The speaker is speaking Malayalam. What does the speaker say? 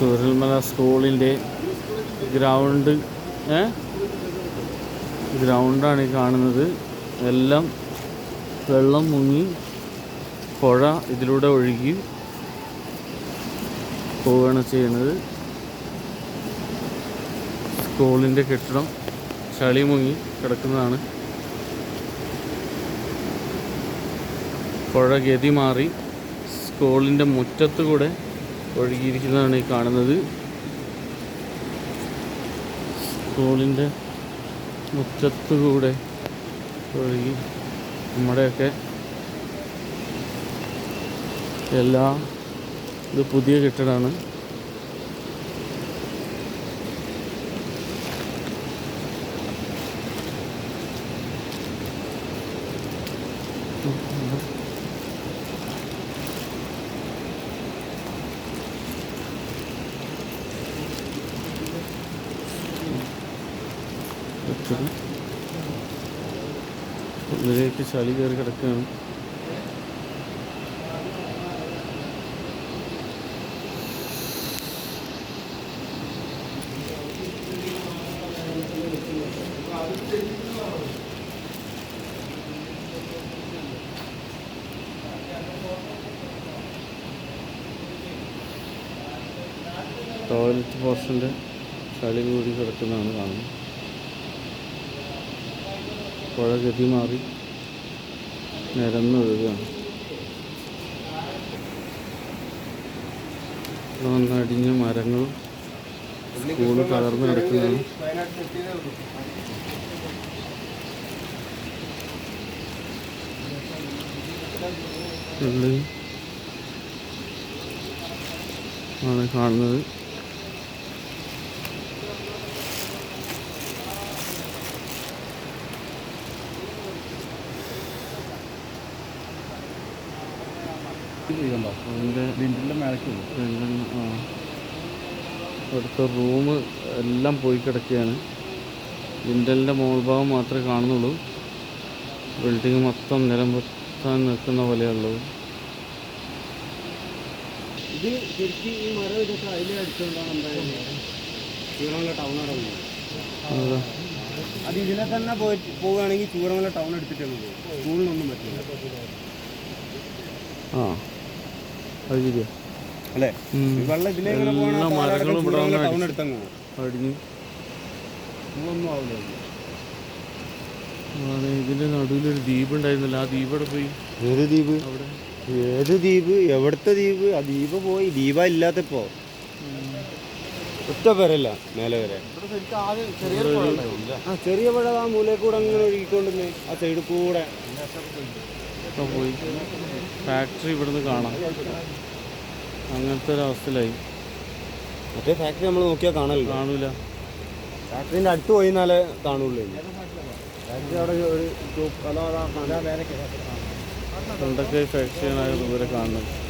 ചുരൽമല സ്കൂളിന്റെ ഗ്രൗണ്ട് ഗ്രൗണ്ടാണ് ഈ കാണുന്നത്. എല്ലാം വെള്ളം മുങ്ങി പുഴ ഇതിലൂടെ ഒഴുകി പോവുകയാണ് ചെയ്യുന്നത്. സ്കൂളിന്റെ കെട്ടിടം ചളി മുങ്ങി കിടക്കുന്നതാണ്. പുഴ ഗതി മാറി സ്കൂളിന്റെ മുറ്റത്ത് കൂടെ ഒഴുകിയിരിക്കുന്നതാണ് ഈ കാണുന്നത്. സ്കൂളിന്റെ മുറ്റത്തുകൂടെ ഒഴുകി നമ്മുടെയൊക്കെ എല്ലാ ഇത് പുതിയ കെട്ടിടമാണ്. കെട്ടിടം ഉള്ളിലേക്ക് ചളി കയറി കിടക്കുകയാണ്. ടോയ്ലറ്റ് പോർഷന്റെ ചളി കൂടി കിടക്കുന്നതാണ് കാണുന്നത്. പുഴ ഗതി മാറി. മരങ്ങൾ അടിഞ്ഞ മരങ്ങളും സ്കൂൾ തകർന്നു കിടക്കുന്നതാണ്. ആണ് കാണുന്നത്. ലിൻഡിന്റെ മേലേക്ക്. ഇവിടുത്തെ റൂം എല്ലാം പോയി കിടക്കുകയാണ്. ലിൻഡലിന്റെ മോൾ ഭാഗം മാത്രമേ കാണുന്നുള്ളൂ. ബിൽഡിംഗ് മൊത്തം നിലംപൊത്താൻ നിൽക്കുന്ന പോലെയുള്ളത് ഇത് ശരിക്കും ഈ മരം ഇതൊക്കെ അതിലെ അടിച്ചുകൊണ്ടാണ് എന്തായാലും ചൂരമല ടൗൺ അവിടെ അത്. ഇതിനെ തന്നെ പോയി പോവുകയാണെങ്കിൽ ചൂരമല ടൗൺ എടുത്തിട്ടേ പോകും സ്കൂളിനൊന്നും പറ്റില്ല. ആ. അത് ശരിയാ. അല്ലേ? ഈ വെള്ളം ഇതിലേക്ക് മരങ്ങളും ഇവിടെ വന്ന് ടൗൺ അടിച്ച് എടുത്തങ്ങ് അടിഞ്ഞു. നിങ്ങളൊന്നും ആവില്ല ഇതിന്റെ നടുവിലൊരു ദ്വീപ് ഉണ്ടായിരുന്നില്ല. ആ ദ്വീപ് അവിടെ പോയി? ഏത് ദ്വീപ്? അവിടെ. ഏത് ദ്വീപ്? എവിടുത്തെ ദ്വീപ്? ആ ദ്വീപ് പോയി. ദ്വീപ ഇല്ലാത്തപ്പോ. ഒറ്റ പേരല്ല മേലെ വരെ. ആ ചെറിയ പുഴ ആ മൂലയിൽ കൂടെ അങ്ങനെ ഒഴുകിക്കൊണ്ടിരുന്നേ. ആ സൈഡ് കൂടെ. ഒക്കെ പോയി. ഫാക്ടറി ഇവിടുന്ന് കാണാം. അങ്ങനത്തെ ഒരു അവസ്ഥയിലായി. മറ്റേ ഫാക്ടറി നമ്മൾ നോക്കിയാൽ കാണല്ലോ കാണൂല. ഫാക്ടറിന്റെ അടുത്ത് പോയി എന്നാലേ കാണുള്ളൂ. ഫാക്ടറി അവിടെ ഒരു ഫാക്ടറി ആണ് ഇവരെ ഫാക്ടറിയാണ് ദൂരെ കാണുന്നത്?